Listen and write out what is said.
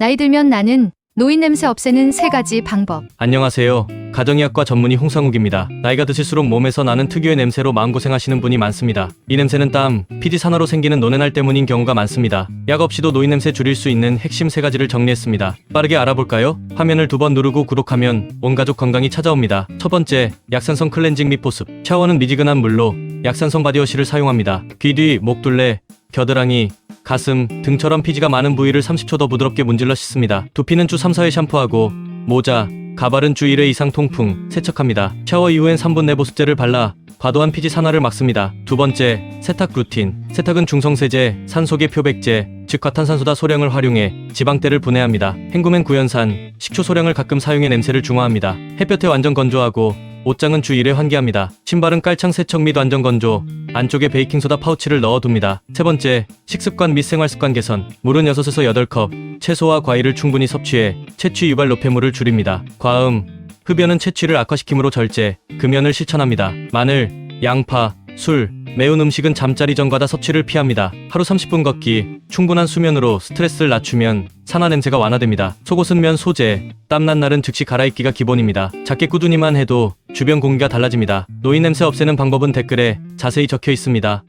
나이 들면 나는 노인 냄새 없애는 세 가지 방법. 안녕하세요. 가정의학과 전문의 홍상욱입니다. 나이가 드실수록 몸에서 나는 특유의 냄새로 마음고생하시는 분이 많습니다. 이 냄새는 땀, 피지 산화로 생기는 노렌알 때문인 경우가 많습니다. 약 없이도 노인 냄새 줄일 수 있는 핵심 세 가지를 정리했습니다. 빠르게 알아볼까요? 화면을 두 번 누르고 구독하면 온 가족 건강이 찾아옵니다. 첫 번째, 약산성 클렌징 및 보습. 샤워는 미지근한 물로 약산성 바디워시를 사용합니다. 귀 뒤, 목둘레, 겨드랑이, 가슴 등처럼 피지가 많은 부위를 30초 더 부드럽게 문질러 씻습니다. 두피는 주 3, 4회 샴푸하고 모자, 가발은 주 1회 이상 통풍, 세척합니다. 샤워 이후엔 3분 내 보습제를 발라 과도한 피지 산화를 막습니다. 두 번째, 세탁 루틴. 세탁은 중성세제, 산소계 표백제, 즉 과탄산소다 소량을 활용해 지방때를 분해합니다. 헹굼엔 구연산, 식초 소량을 가끔 사용해 냄새를 중화합니다. 햇볕에 완전 건조하고 옷장은 주 1회 환기합니다. 신발은 깔창 세척 및 완전 건조, 안쪽에 베이킹소다 파우치를 넣어둡니다. 세 번째, 식습관 및 생활습관 개선. 물은 6에서 8컵, 채소와 과일을 충분히 섭취해 채취 유발 노폐물을 줄입니다. 과음, 흡연은 채취를 악화시키므로 절제, 금연을 실천합니다. 마늘, 양파, 술, 매운 음식은 잠자리 전과 다 섭취를 피합니다. 하루 30분 걷기, 충분한 수면으로 스트레스를 낮추면 산화 냄새가 완화됩니다. 속옷은 면 소재, 땀난 날은 즉시 갈아입기가 기본입니다. 작게 꾸준히만 해도 주변 공기가 달라집니다. 노인 냄새 없애는 방법은 댓글에 자세히 적혀 있습니다.